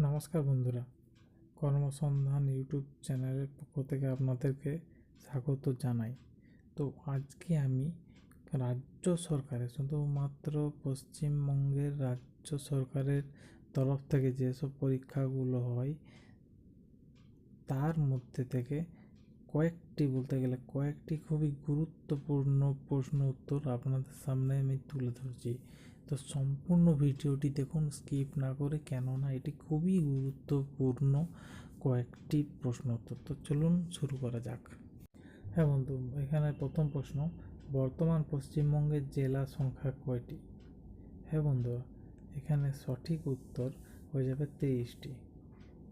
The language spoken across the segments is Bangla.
নমস্কার বন্ধুরা। কর্মসন্ধান ইউটিউব চ্যানেলের পক্ষ থেকে আপনাদেরকে স্বাগত জানাই। তো আজকে আমি রাজ্য সরকারের, শুধুমাত্র পশ্চিমবঙ্গের রাজ্য সরকারের তরফ থেকে যেসব পরীক্ষাগুলো হয়, তার মধ্যে থেকে কয়েকটি বলতে গেলে কয়েকটি খুবই গুরুত্বপূর্ণ প্রশ্ন উত্তর আপনাদের সামনে আমি তুলে ধরছি। তো সম্পূর্ণ ভিডিওটি দেখুন স্কিপ না করে, কেননা এটি খুবই গুরুত্বপূর্ণ কয়েকটি প্রশ্ন উত্তর। তো চলুন শুরু করা যাক। হ্যাঁ বন্ধু, এখানে প্রথম প্রশ্ন, বর্তমান পশ্চিমবঙ্গের জেলা সংখ্যা কয়টি? হ্যাঁ বন্ধুরা এখানে সঠিক উত্তর হয়ে যাবে তেইশটি।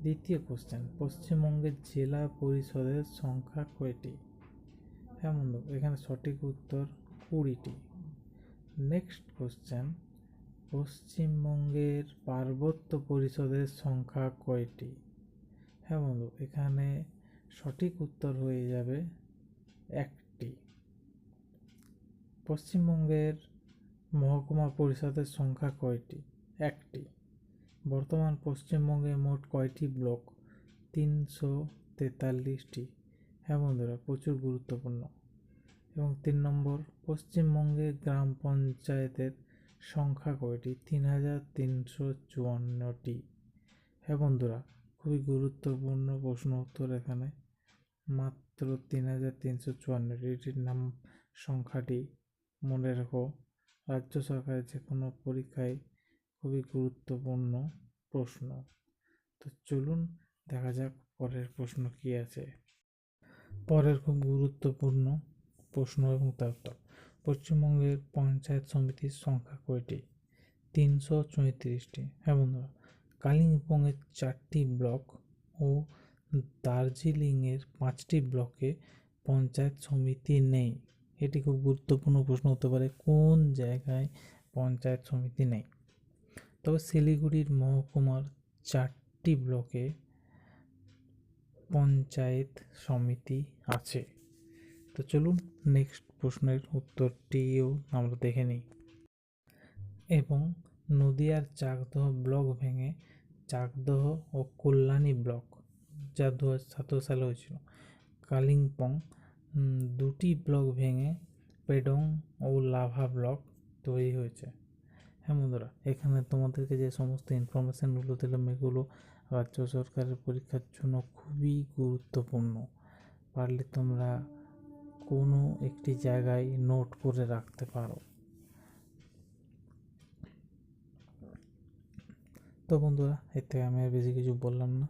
দ্বিতীয় কোশ্চেন পশ্চিমবঙ্গের জেলা পরিষদের সংখ্যা কয়টি? হ্যাঁ বন্ধু, এখানে সঠিক উত্তর কুড়িটি। নেক্সট কোশ্চেন পশ্চিমবঙ্গের পার্বত্য পরিষদের সংখ্যা কয়টি? হ্যাঁ বন্ধু, এখানে সঠিক উত্তর হয়ে যাবে একটি। পশ্চিমবঙ্গের মহকুমা পরিষদের সংখ্যা কয়টি? একটি। বর্তমান পশ্চিমবঙ্গে মোট কয়টি ব্লক? তিনশো তেতাল্লিশটি। হ্যাঁ বন্ধুরা, প্রচুর গুরুত্বপূর্ণ। এবং তিন নম্বর, পশ্চিমবঙ্গে গ্রাম পঞ্চায়েতের সংখ্যা কয়টি? তিন হাজার তিনশো চুয়ান্নটি। হ্যাঁ বন্ধুরা, খুবই গুরুত্বপূর্ণ প্রশ্ন উত্তর এখানে। মাত্র তিন হাজার তিনশো চুয়ান্নটি এটির নাম সংখ্যাটি মনে রেখো। রাজ্য সরকারের যে কোনো পরীক্ষায় খুবই গুরুত্বপূর্ণ প্রশ্ন। তো চলুন দেখা যাক পরের প্রশ্ন কী আছে। পরের খুব গুরুত্বপূর্ণ প্রশ্ন এবং তার উত্তর। পশ্চিমবঙ্গের পঞ্চায়েত সমিতির সংখ্যা কয়টি? তিনশো চৌত্রিশটি। হ্যাঁ বন্ধুরা, কালিম্পংয়ের চারটি ব্লক ও দার্জিলিংয়ের পাঁচটি ব্লকে পঞ্চায়েত সমিতি নেই। এটি খুব গুরুত্বপূর্ণ প্রশ্ন হতে পারে, কোন জায়গায় পঞ্চায়েত সমিতি নেই? তবে শিলিগুড়ির মহকুমার চারটি ব্লকে পঞ্চায়েত সমিতি আছে। তো চলুন নেক্সট প্রশ্নের উত্তরটিও আমরা দেখে নিই। এবং নদিয়ার চাকদহ ব্লক ভেঙে চাকদহ ও কল্যাণী ব্লক যা দু হাজার সতেরো সালে হয়েছিল। কালিম্পং দুটি ব্লক ভেঙে পেডং ও লাভা ব্লক তৈরি হয়েছে। হ্যাঁ বন্ধুরা, এখানে তোমাদেরকে যে সমস্ত ইনফরমেশানগুলো দিলাম, এগুলো রাজ্য সরকারের পরীক্ষার জন্য খুবই গুরুত্বপূর্ণ। পারলে তোমরা কোনো একটি জায়গায় নোট করে রাখতে পারো। তো বন্ধুরা, এর থেকে আমি আর বেশি কিছু বললাম না।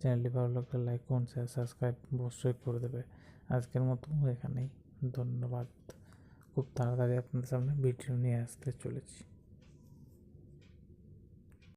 চ্যানেলটি ভালো লাগলে লাইক করুন শেয়ার সাবস্ক্রাইব অবশ্যই করে দেবে। আজকের মতো এখানেই। ধন্যবাদ। খুব তাড়াতাড়ি আপনাদের সামনে ভিডিও নিয়ে আসতে চলেছি।